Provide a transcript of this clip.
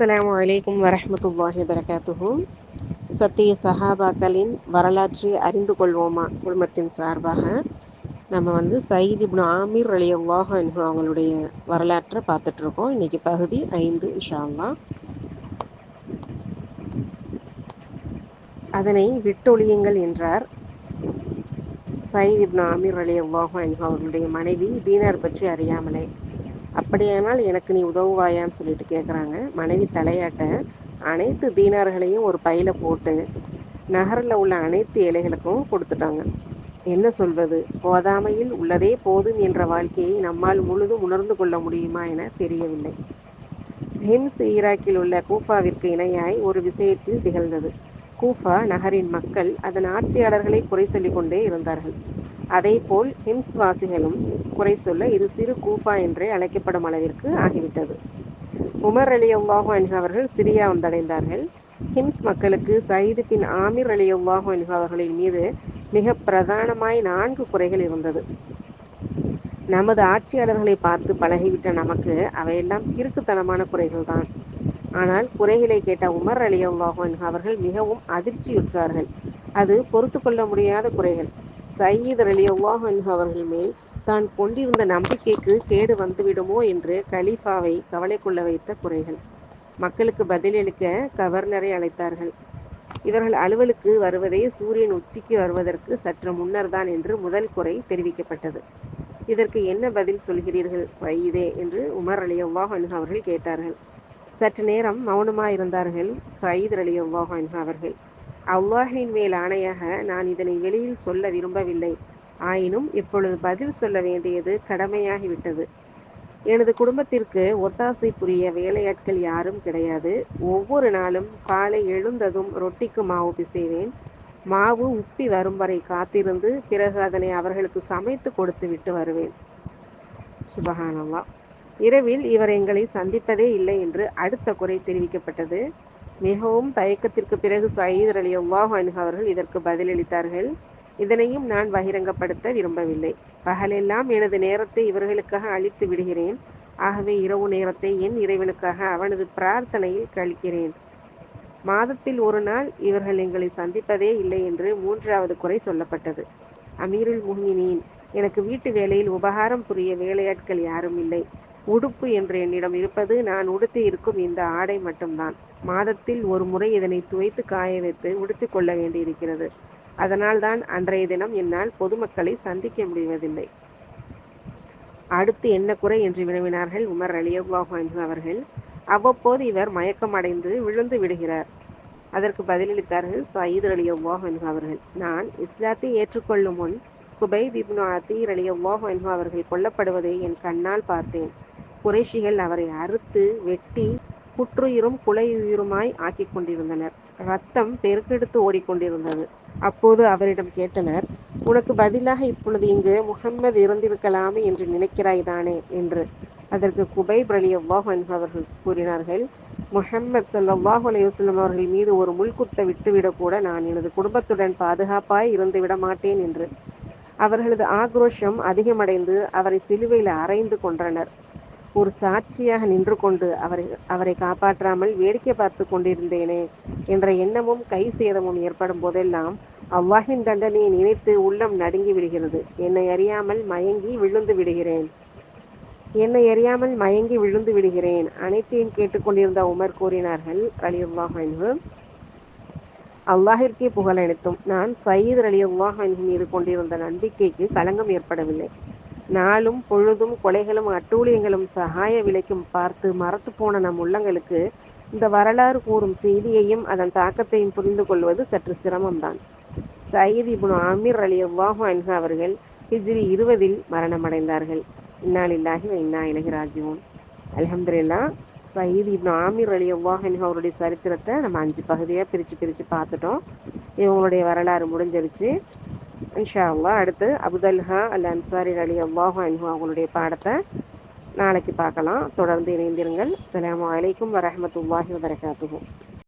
அஸ்லாம் அலைக்கும் வரமத்துல்லாஹி வரகாத்துஹு சத்திய சஹாபாக்களின் வரலாற்றை அறிந்து கொள்வோமா? குழுமத்தின் சார்பாக நம்ம வந்து சயீத் இப்னு ஆமீர் அலி அல்லாஹ் அன்ஹு அவங்களுடைய வரலாற்றை பார்த்துட்ருக்கோம். இன்றைக்கி பகுதி ஐந்து இன்ஷா அதனை விட்டொழியுங்கள் என்றார் சயீத் இப்னு ஆமீர் அலி அல்லாஹ் அன்ஹு அவர்களுடைய மனைவி தீனார் பற்றி அறியாமலே. அப்படியானால் எனக்கு நீ உதவுவாயான்னு சொல்லிட்டு கேட்குறாங்க மனைவி தலையாட்ட அனைத்து தீனார்களையும் ஒரு பையில போட்டு நகரில் உள்ள அனைத்து இலைகளுக்கும் கொடுத்துட்டாங்க. என்ன சொல்வது போதாமையில் உள்ளதே போதும் என்ற வாழ்க்கையை நம்மால் முழுதும் உணர்ந்து கொள்ள முடியுமா என தெரியவில்லை. ஹிம்ஸ் ஈராக்கில் உள்ள கூஃபாவிற்கு இணையாய் ஒரு விஷயத்தில் திகழ்ந்தது. கூஃபா நகரின் மக்கள் அதன் ஆட்சியாளர்களை குறை சொல்லிக்கொண்டே இருந்தார்கள். அதேபோல் ஹிம்ஸ் வாசிகளும் குறை சொல்ல இது சிறு கூஃபா என்றே அழைக்கப்படும் அளவிற்கு ஆகிவிட்டது. உமர் அலி அல்லாஹு அன்ஹு அவர்கள் சிரியா வந்தடைந்தார்கள். ஹிம்ஸ் மக்களுக்கு சயீது பின் ஆமீர் அலி அல்லாஹு அன்ஹு அவர்களின் மீது மிக பிரதானமாய் நான்கு குறைகள் இருந்தது. நமது ஆட்சியாளர்களை பார்த்து பழகிவிட்ட நமக்கு அவையெல்லாம் கிறுக்குத்தனமான குறைகள் தான் ஆனால் குறைகளை கேட்ட உமர் அலி அல்லாஹு அன்ஹு அவர்கள் மிகவும் அதிர்ச்சியுற்றார்கள். அது பொறுத்து கொள்ள முடியாத குறைகள். சயீத் அலி அல்லாஹன் அவர்கள் மேல் தான் கொண்டிருந்த நம்பிக்கைக்கு கேடு வந்துவிடுமோ என்று கலீஃபாவை கவலை கொள்ள வைத்த குறைகள். மக்களுக்கு பதிலளிக்க கவர்னரை அழைத்தார்கள். இவர்கள் அலுவலுக்கு வருவதே சூரியன் உச்சிக்கு வருவதற்கு சற்று முன்னர் தான் என்று முதல் குறை தெரிவிக்கப்பட்டது. இதற்கு என்ன பதில் சொல்கிறீர்கள் சயீதே என்று உமர் அலி அல்லாஹ் அவர்கள் கேட்டார்கள். சற்று நேரம் மௌனமாயிருந்தார்கள் சயீத் அலி அல்லாஹ் அவர்கள். அல்லாஹின் மேல் ஆணையாக நான் இதனை வெளியில் சொல்ல விரும்பவில்லை. ஆயினும் இப்பொழுது பதில் சொல்ல வேண்டியது கடமையாகிவிட்டது. எனது குடும்பத்திற்கு ஒத்தாசை புரிய வேலையாட்கள் யாரும் கிடையாது. ஒவ்வொரு நாளும் காலை எழுந்ததும் ரொட்டிக்கு மாவு பிசைவேன். மாவு உப்பி வரும் வரை காத்திருந்து பிறகு அதனை அவர்களுக்கு சமைத்து கொடுத்து விட்டு வருவேன். சுபஹானல்லா இரவில் இவர் எங்களை சந்திப்பதே இல்லை என்று அடுத்த குறை தெரிவிக்கப்பட்டது. மிகவும் தயக்கத்திற்கு பிறகு சயீத் அலி அல்லாஹ் அவர்கள் இதற்கு பதிலளித்தார்கள். இதனையும் நான் பகிரங்கப்படுத்த விரும்பவில்லை. பகலெல்லாம் எனது நேரத்தை இவர்களுக்காக அழித்து விடுகிறேன். ஆகவே இரவு நேரத்தை என் இறைவனுக்காக அவனது பிரார்த்தனையில் கழிக்கிறேன். மாதத்தில் ஒரு நாள் இவர்கள் எங்களை சந்திப்பதே இல்லை என்று மூன்றாவது குறை சொல்லப்பட்டது. அமீருல் முஹினின் எனக்கு வீட்டு வேலையில் உபகாரம் புரிய வேலையாட்கள் யாரும் இல்லை. உடுப்பு என்று என்னிடம் இருப்பது நான் உடுத்தி இருக்கும் இந்த ஆடை மட்டும்தான். மாதத்தில் ஒரு முறை இதனை துவைத்து காய வைத்து உடுத்தி கொள்ள வேண்டியிருக்கிறது. அதனால் தான் அன்றைய தினம் என்னால் பொதுமக்களை சந்திக்க முடிவதில்லை. அடுத்து என்ன குறை என்று வினவினார்கள் உமர் அலியல்லாஹு அவர்கள். அவ்வப்போது இவர் மயக்கம் அடைந்து விழுந்து விடுகிறார். அதற்கு பதிலளித்தார்கள் சயீத் அலி அல்லாஹ் அன்ஹு அவர்கள். நான் இஸ்லாத்தை ஏற்றுக்கொள்ளும் முன் குபை பிப்னு அத்தீர் அலி அல்லாஹ் அன்ஹு அவர்கள் கொல்லப்படுவதை என் கண்ணால் பார்த்தேன். குறைஷிகள் அவரை அறுத்து வெட்டி புற்றுயிரும் குலையுயிருமாய் ஆக்கி கொண்டிருந்தனர் ரத்தம் பெருக்கெடுத்து ஓடிக்கொண்டிருந்தது. அப்போது அவரிடம் கேட்டனர் உனக்கு பதிலாக இப்பொழுது இங்கு முகம்மது இருந்திருக்கலாமே என்று நினைக்கிறாய் தானே? என்று. அதற்கு குபைப் அலி அல்லாஹ் அவர்கள் கூறினார்கள் முஹம்மது சல்லாஹ் அலையுஸ்லம் அவர்கள் மீது ஒரு முள்குத்த விட்டுவிடக்கூட நான் எனது குடும்பத்துடன் பாதுகாப்பாய் இருந்து விட மாட்டேன் என்று. அவர்களது ஆக்ரோஷம் அதிகமடைந்து அவரை சிலுவையில் அரைந்து கொன்றனர். ஒரு சாட்சியாக நின்று கொண்டு அவரை அவரை காப்பாற்றாமல் வேடிக்கை பார்த்து கொண்டிருந்தேனே என்ற எண்ணமும் கை சேதமும் ஏற்படும் போதெல்லாம் அவ்வாஹின் தண்டனையை நினைத்து உள்ளம் நடுங்கி விடுகிறது. என்னை அறியாமல் மயங்கி விழுந்து விடுகிறேன். என்னை அறியாமல் மயங்கி விழுந்து விடுகிறேன். அனைத்தையும் கேட்டுக்கொண்டிருந்த உமர் கூறினார்கள் அலி அல்லாஹ் அல்லாஹிற்கே புகழ் அளித்தும் நான் சயீத் அலி அல்லாஹ் மீது கொண்டிருந்த நம்பிக்கைக்கு களங்கம் ஏற்படவில்லை. நாளும் பொழுதும் கொலைகளும் அட்டூழியங்களும் சகாய விலைக்கும் பார்த்து மறத்து போன நம் உள்ளங்களுக்கு இந்த வரலாறு கூறும் செய்தியையும் அதன் தாக்கத்தையும் புரிந்து கொள்வது சற்று சிரமம்தான். சயீத் இப்னு ஆமீர் அலி அவ்வாஹு அன்ஹா அவர்கள் ஹிஜ்ரி இருபதில் மரணமடைந்தார்கள். இன்னாலில்லாஹி இன்னா இலகி ராஜிவோன் அலமதுல்லா சயீத் இப்னு ஆமீர் அலி அல்லாஹ் அவருடைய சரித்திரத்தை நம்ம அஞ்சு பகுதியாக பிரித்து பிரித்து பார்த்துட்டோம். இவங்களுடைய வரலாறு முடிஞ்சிருச்சு. இன்ஷா அல்லா அடுத்து அபுதல்ஹா அல் அன்சாரி அலி அல்லாஹு அன்ஹு அவங்களுடைய பாடத்தை நாளைக்கு பார்க்கலாம். தொடர்ந்து இணைந்திருங்கள். அலாம் வலைக்கம் வரமத்துல்லாஹி வரகாத்துகும்